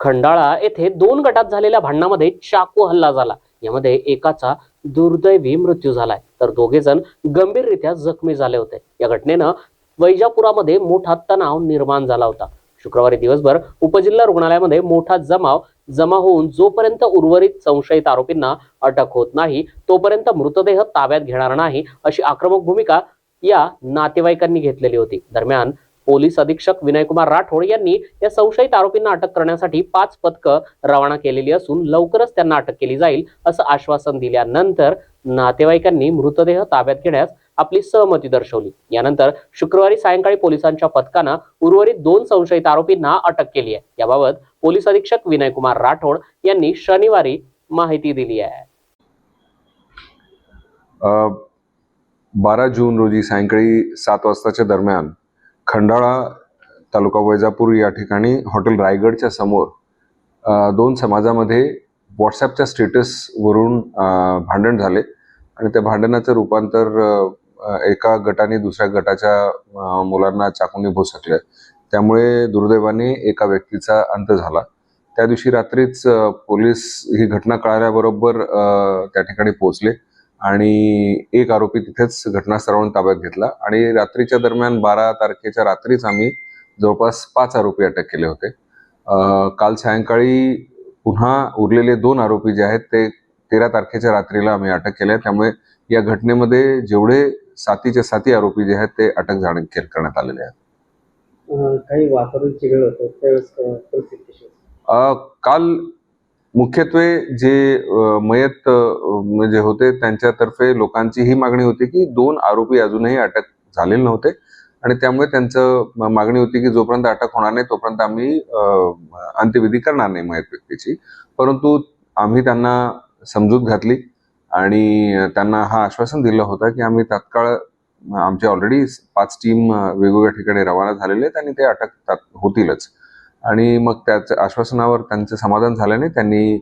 खंडाळा येथे दोन गटात झालेल्या भांडणामध्ये चाकू हल्ला झाला. यामध्ये एकाचा दुर्दैवी मृत्यू झालाय. तर दोघे जण गंभीररित्या जखमी झाले होते. या घटनेनं वैजापुरामध्ये मोठा तणाव निर्माण झाला होता. शुक्रवारी दिवसभर उपजिल्हा रुग्णालयामध्ये मोठा जमाव जमा होऊन जोपर्यंत उर्वरित संशयित आरोपींना अटक होत नाही तोपर्यंत मृतदेह ताब्यात घेणार नाही अशी आक्रमक भूमिका या नातेवाईकांनी घेतलेली होती. दरम्यान पोलीस अधीक्षक विनयकुमार राठोड यांनी या संशयित आरोपींना अटक करण्यासाठी पाच पथकं रवाना केलेली असून लवकरच त्यांना अटक केली जाईल असं आश्वासन दिल्यानंतर नातेवाईकांनी मृतदेह ताब्यात घेण्यास आपली सहमती दर्शवली. यानंतर शुक्रवारी सायंकाळी पोलिसांच्या पथकानं उर्वरित दोन संशयित आरोपींना अटक केली आहे. याबाबत पोलीस अधीक्षक विनयकुमार राठोड यांनी शनिवारी माहिती दिली आहे. बारा जून रोजी सायंकाळी सात वाजताच्या दरम्यान खंडाळा तालुका वैजापूर या ठिकाणी हॉटेल रायगडच्या समोर दोन समाजामध्ये व्हॉट्सॲपच्या स्टेटसवरून भांडण झाले. आणि त्या भांडणाचं रूपांतर एका गटाने दुसऱ्या गटाच्या मुलांना चाकूने भोसकलं त्यामुळे दुर्दैवाने एका व्यक्तीचा अंत झाला. त्या दिवशी रात्रीच पोलीस ही घटना कळाल्याबरोबर त्या ठिकाणी पोहोचले. आणि एक आरोपी तिथेच घटनास्थळावरून ताब्यात घेतला. आणि रात्रीच्या दरम्यान बारा तारखेच्या रात्रीच आम्ही जवळपास पाच आरोपी अटक केले होते. काल सायंकाळी पुन्हा उरलेले दोन आरोपी जे आहेत ते तेरा तारखेच्या रात्रीला आम्ही अटक केले त्यामुळे या घटनेमध्ये जेवढे सातीचे साती आरोपी जे आहेत ते अटक झाले करण्यात आलेले आहेत. काही वातावरण चिघळ होतं त्यावेळेस काल मुख्यत्वे जे मयत जे म्हणजे होते त्यांच्यातर्फे लोकांची ही मागणी होती की दोन आरोपी अजूनही अटक झालेले नव्हते आणि त्यामुळे त्यांचं मागणी होती की जोपर्यंत अटक होणार नाही तोपर्यंत आम्ही अंत्यविधी करणार नाही मयत व्यक्तीची. परंतु आम्ही त्यांना समजूत घातली आणि त्यांना हा आश्वासन दिलं होतं की आम्ही तात्काळ आमचे ऑलरेडी पाच टीम वेगवेगळ्या ठिकाणी रवाना झालेले आहेत आणि ते अटक होतीलच. आणि मग त्याच आश्वासनावर त्यांचं समाधान झाल्याने त्यांनी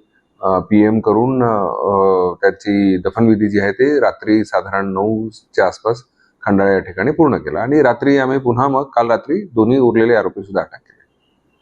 पी एम करून त्याची दफनविधी जी आहे ते रात्री साधारण नऊच्या आसपास खंडाळा या ठिकाणी पूर्ण केला. आणि रात्री आम्ही पुन्हा मग काल रात्री दोन्ही उरलेले आरोपी सुद्धा अटक केले.